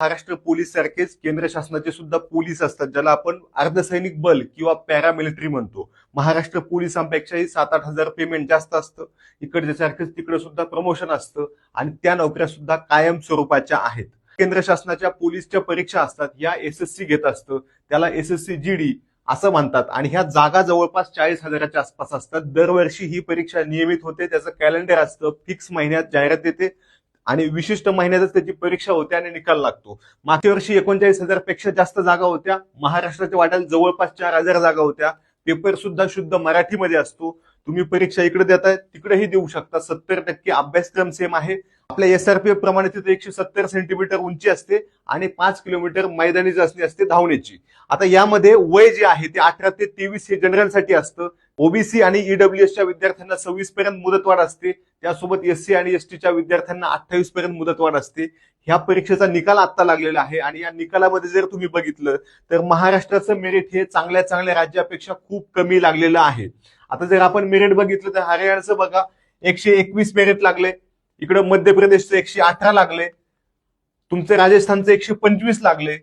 Maharashtra police सारखेच केंद्र शासनाचे सुद्धा पोलीस असतात ज्याला आपण अर्धसैनिक बल किंवा पॅरामिलिटरी म्हणतो. महाराष्ट्र पोलिसांपेक्षाही सात आठ हजार पेमेंट जास्त असतं. इकडच्या सारखंच तिकडे सुद्धा प्रमोशन असतं आणि त्या नोकऱ्या सुद्धा कायम स्वरूपाच्या आहेत. केंद्र शासनाच्या पोलीसच्या परीक्षा असतात या एस एस सी घेत असतं त्याला S S C G D असं म्हणतात आणि ह्या जागा जवळपास चाळीस हजाराच्या आसपास असतात. दरवर्षी ही परीक्षा नियमित होते त्याचं कॅलेंडर असतं फिक्स महिन्यात जाहिरात येते आणि विशिष्ट महिन्यातच त्याची परीक्षा होते आणि निकाल लागतो. मागच्या वर्षी एकोणचाळीस हजारपेक्षा जास्त जागा होत्या. महाराष्ट्राच्या वाट्याला जवळपास चार हजार जागा होत्या. पेपर सुद्धा शुद्ध मराठीमध्ये असतो. तुम्ही परीक्षा इकडे देताय तिकडेही देऊ शकता. सत्तर टक्के अभ्यासक्रम सेम आहे. आपल्या एसआरपीएफ प्रमाणे तिथे एकशे सत्तर सेंटीमीटर उंची असते आणि पाच किलोमीटर मैदानी चाचणी असते धावण्याची. आता यामध्ये वय जे आहे ते अठरा ते तेवीस हे जनरलसाठी असतं. ओबीसी आणि ईडब्ल्यूएसच्या विद्यार्थ्यांना सव्वीस पर्यंत मुदतवाढ असते. त्यासोबत एस सी आणि एस टीच्या विद्यार्थ्यांना अठ्ठावीस पर्यंत मुदतवाढ असते. ह्या परीक्षेचा निकाल आता लागलेला आहे आणि या निकालामध्ये जर तुम्ही बघितलं तर महाराष्ट्राचं मेरिट हे चांगल्या चांगल्या राज्यापेक्षा खूप कमी लागलेलं आहे. आता जर आपण मेरिट बघितलं तर हरियाणाचं बघा एकशे एकवीस मेरिट लागले इकडं मध्य प्रदेशचं एकशे अठरा लागले. तुमचं राजस्थानचं एकशे पंचवीस लागले.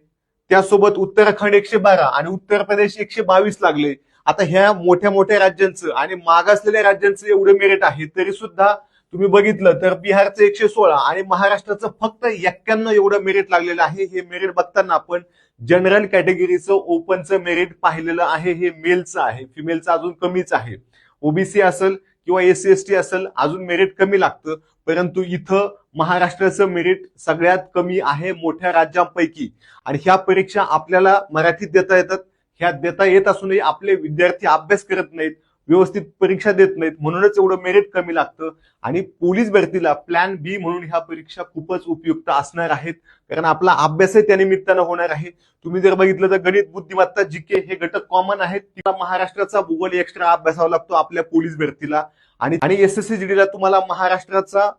त्यासोबत उत्तराखंड एकशे बारा आणि उत्तर प्रदेश एकशे बावीस लागले. आता ह्या मोठ्या मोठ्या राज्यांचं आणि मागासलेल्या राज्यांचं एवढं मेरिट आहे तरी सुद्धा तुम्ही बघितलं तर बिहारचं एकशे सोळा आणि महाराष्ट्राचं फक्त एक्क्याण्णव एवढं मेरिट लागलेलं आहे. हे मेरिट बघताना आपण जनरल कॅटेगरीचं ओपनचं मेरिट पाहिलेलं आहे. हे मेलचं आहे. फिमेलचं अजून कमीच आहे. ओबीसी असेल किंवा एस सी एस टी असेल अजून मेरिट कमी लागतं. परंतु इथं महाराष्ट्राचं मेरिट सगळ्यात कमी आहे मोठ्या राज्यांपैकी. आणि ह्या परीक्षा आपल्याला मराठीत देता येतात. ह्या देता येत असूनही आपले विद्यार्थी अभ्यास करत नाहीत. व्यवस्थित परीक्षा देत नाहीत. म्हणूनच एवढं मेरिट कमी लागतं. आणि पोलीस भरतीला प्लॅन बी म्हणून ह्या परीक्षा खूपच उपयुक्त असणार आहेत. कारण आपला अभ्यासही त्या निमित्तानं होणार आहे. तुम्ही जर बघितलं तर गणित बुद्धिमत्ता जीके हे घटक कॉमन आहेत. तिला महाराष्ट्राचा भूगोल एक्स्ट्रा अभ्यासावा लागतो आपल्या पोलीस भरतीला. आणि आणि एस एस सी तुम्हाला महाराष्ट्राचा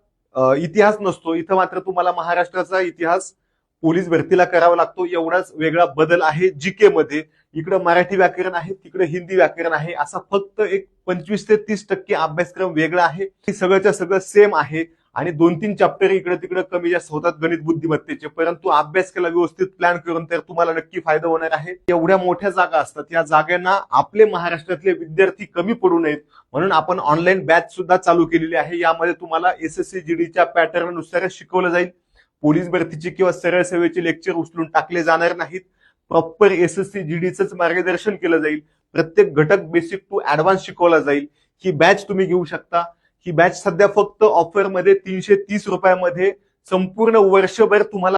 इतिहास नसतो. इथं मात्र तुम्हाला महाराष्ट्राचा इतिहास पोलीस भरतीला करावा लागतो. एवढाच वेगळा बदल आहे जीके मध्ये. इकडं मराठी व्याकरण आहे तिकडे हिंदी व्याकरण आहे. असा फक्त एक पंचवीस ते तीस टक्के अभ्यासक्रम वेगळा आहे. सगळंच्या सगळं सेम आहे. आणि दोन तीन चॅप्टर इकडे तिकडे कमी जास्त होतात गणित बुद्धिमत्तेचे. परंतु अभ्यास केला व्यवस्थित प्लॅन करून तर तुम्हाला नक्की फायदा होणार आहे. एवढ्या मोठ्या जागा असतात. या जागांना आपले महाराष्ट्रातले विद्यार्थी कमी पडू नयेत. म्हणून आपण ऑनलाईन बॅच सुद्धा चालू केलेली आहे. यामध्ये तुम्हाला एस एस सी जीडीच्या पॅटर्ननुसार शिकवलं जाईल. पोलीस भरतीची किंवा सरळ सेवेचे लेक्चर उचलून टाकले जाणार नाहीत. प्रॉपर एस एस सी जीडीच मार्गदर्शन केलं जाईल. प्रत्येक घटक बेसिक टू ऍडव्हान्स शिकवला जाईल. ही बॅच तुम्ही घेऊ शकता. ही बॅच सध्या फक्त ऑफरमध्ये तीनशे तीस रुपयामध्ये संपूर्ण वर्षभर तुम्हाला